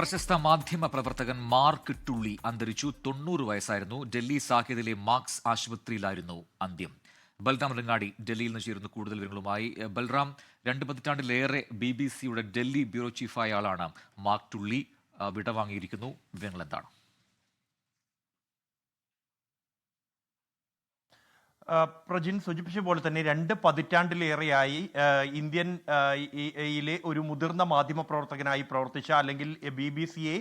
പ്രശസ്ത മാധ്യമ പ്രവർത്തകൻ മാർക്ക് ടുള്ളി അന്തരിച്ചു. തൊണ്ണൂറ് വയസ്സായിരുന്നു. ഡൽഹി സാഹിദിലെ മാർക്സ് ആശുപത്രിയിലായിരുന്നു അന്ത്യം. ബൽറാം റിങ്ങാടി ഡൽഹിയിൽ നിന്ന് ചേരുന്നു കൂടുതൽ വിവരങ്ങളുമായി ബൽറാം രണ്ട് പതിറ്റാണ്ടിലേറെ ബി ബി സിയുടെ ഡൽഹി ബ്യൂറോ ചീഫായ ആളാണ് മാർക്ക് ടുള്ളി. വിടവാങ്ങിയിരിക്കുന്നു. വിവരങ്ങൾ എന്താണ് പ്രജിൻ സൂചിപ്പിച്ച പോലെ തന്നെ രണ്ട് പതിറ്റാണ്ടിലേറെയായി ഇന്ത്യൻ യിലെ ഒരു മുതിർന്ന മാധ്യമ പ്രവർത്തകനായി പ്രവർത്തിച്ച അല്ലെങ്കിൽ ബി ബി സിയെ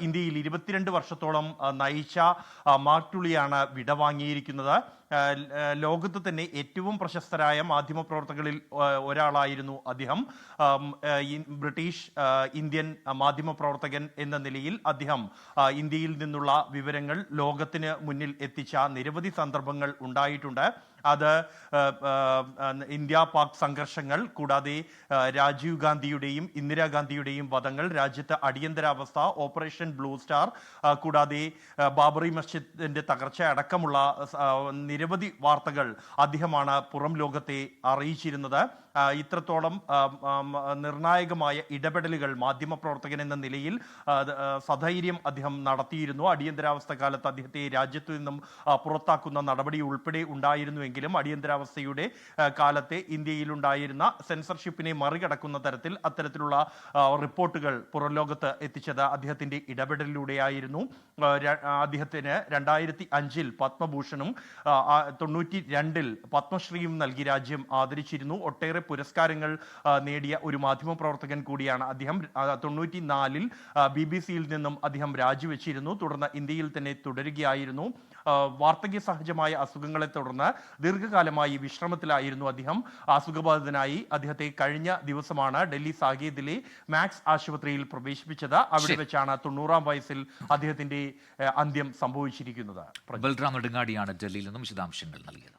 ഇന്ത്യയിൽ ഇരുപത്തിരണ്ട് വർഷത്തോളം നയിച്ച മാർട്ടുളിയാണ് വിടവാങ്ങിയിരിക്കുന്നത്. ലോകത്ത് തന്നെ ഏറ്റവും പ്രശസ്തരായ മാധ്യമ പ്രവർത്തകരിൽ ഒരാളായിരുന്നു അദ്ദേഹം. ബ്രിട്ടീഷ് ഇന്ത്യൻ ആ, മാധ്യമ പ്രവർത്തകൻ എന്ന നിലയിൽ അദ്ദേഹം ഇന്ത്യയിൽ നിന്നുള്ള വിവരങ്ങൾ ലോകത്തിന് മുന്നിൽ എത്തിച്ച നിരവധി സന്ദർഭങ്ങൾ ഉണ്ടായിട്ടുണ്ട്. അത് ഇന്ത്യ പാക് സംഘർഷങ്ങൾ കൂടാതെ രാജീവ് ഗാന്ധിയുടെയും ഇന്ദിരാഗാന്ധിയുടെയും വധങ്ങൾ രാജ്യത്ത് അടിയന്തരാവസ്ഥ ഓപ്പറേഷൻ ബ്ലൂ സ്റ്റാർ കൂടാതെ ബാബറി മസ്ജിദിന്റെ തകർച്ച അടക്കമുള്ള നിരവധി വാർത്തകൾ അദ്ദേഹമാണ് പുറം ലോകത്തെ അറിയിച്ചിരുന്നത്. ഇത്രത്തോളം നിർണായകമായ ഇടപെടലുകൾ മാധ്യമപ്രവർത്തകൻ എന്ന നിലയിൽ സധൈര്യം അദ്ദേഹം നടത്തിയിരുന്നു. അടിയന്തരാവസ്ഥ കാലത്ത് അദ്ദേഹത്തെ രാജ്യത്തു നിന്നും പുറത്താക്കുന്ന നടപടി ഉൾപ്പെടെ ഉണ്ടായിരുന്നുവെങ്കിലും അടിയന്തരാവസ്ഥയുടെ കാലത്തെ ഇന്ത്യയിലുണ്ടായിരുന്ന സെൻസർഷിപ്പിനെ മറികടക്കുന്ന തരത്തിൽ അത്തരത്തിലുള്ള റിപ്പോർട്ടുകൾ പുറംലോകത്ത് എത്തിച്ചത് അദ്ദേഹത്തിന്റെ ഇടപെടലിലൂടെയായിരുന്നു അദ്ദേഹത്തിന് രണ്ടായിരത്തി അഞ്ചിൽ പത്മഭൂഷണും തൊണ്ണൂറ്റി രണ്ടിൽ പത്മശ്രീയും നൽകി രാജ്യം ആദരിച്ചിരുന്നു. ഒട്ടേറെ പുരസ്കാരങ്ങൾ നേടിയ ഒരു മാധ്യമ പ്രവർത്തകൻ കൂടിയാണ് അദ്ദേഹം. തൊണ്ണൂറ്റി നാലിൽ ബി ബി സിയിൽ നിന്നും അദ്ദേഹം രാജിവെച്ചിരുന്നു. തുടർന്ന് ഇന്ത്യയിൽ തന്നെ തുടരുകയായിരുന്നു. വാർദ്ധക്യ സഹജമായ അസുഖങ്ങളെ തുടർന്ന് ദീർഘകാലമായി വിശ്രമത്തിലായിരുന്നു അദ്ദേഹം. അസുഖബാധിതനായി അദ്ദേഹത്തെ കഴിഞ്ഞ ദിവസമാണ് ഡൽഹി സാകേതിലെ മാക്സ് ആശുപത്രിയിൽ പ്രവേശിപ്പിച്ചത്. അവിടെ വെച്ചാണ് തൊണ്ണൂറാം വയസ്സിൽ അദ്ദേഹത്തിന്റെ അന്ത്യം സംഭവിച്ചിരിക്കുന്നത്. ബൽറാം നെടുങ്ങാടിയാണ് ഡൽഹിയിൽ നിന്നും വിശദാംശങ്ങൾ നൽകിയത്.